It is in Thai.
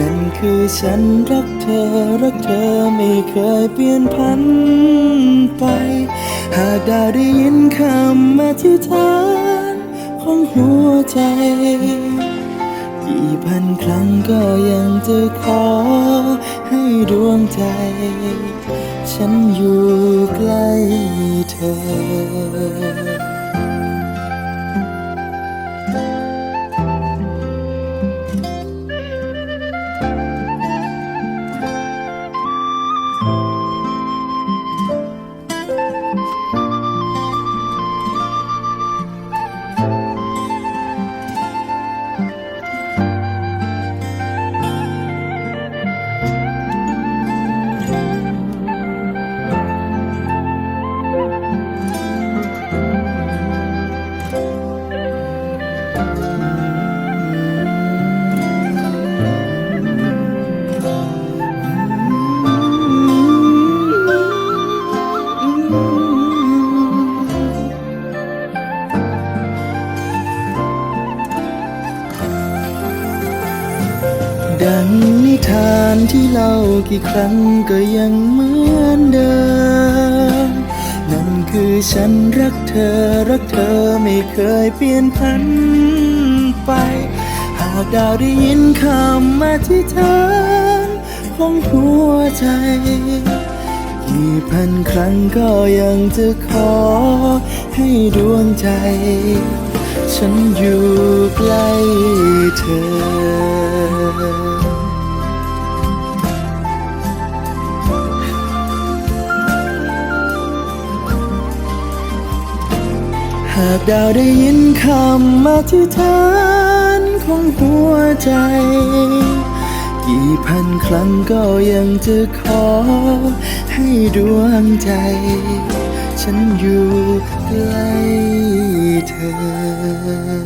นั่นคือฉันรักเธอ รักเธอไม่เคยเปลี่ยนพันไป หากได้ได้ยินคำอธิษฐานของหัวใจกี่พันครั้งก็ยังจะขอให้ดวงใจ ฉันอยู่ใกล้เธอ ดังนิทานที่เล่ากี่ครั้งก็ยังเหมือนเดิม นั่นคือฉันรักเธอรักเธอไม่เคยเปลี่ยนพันไป หากดาวได้ยินคำอธิษฐานของหัวใจ กี่พันครั้งก็ยังจะขอให้ดวงใจ ฉันอยู่ใกล้เธอ หากดาวได้ยินคำอธิษฐานของหัวใจ กี่พันครั้งก็ยังจะขอ ให้ดวงใจ ฉันอยู่ใกล้เธอ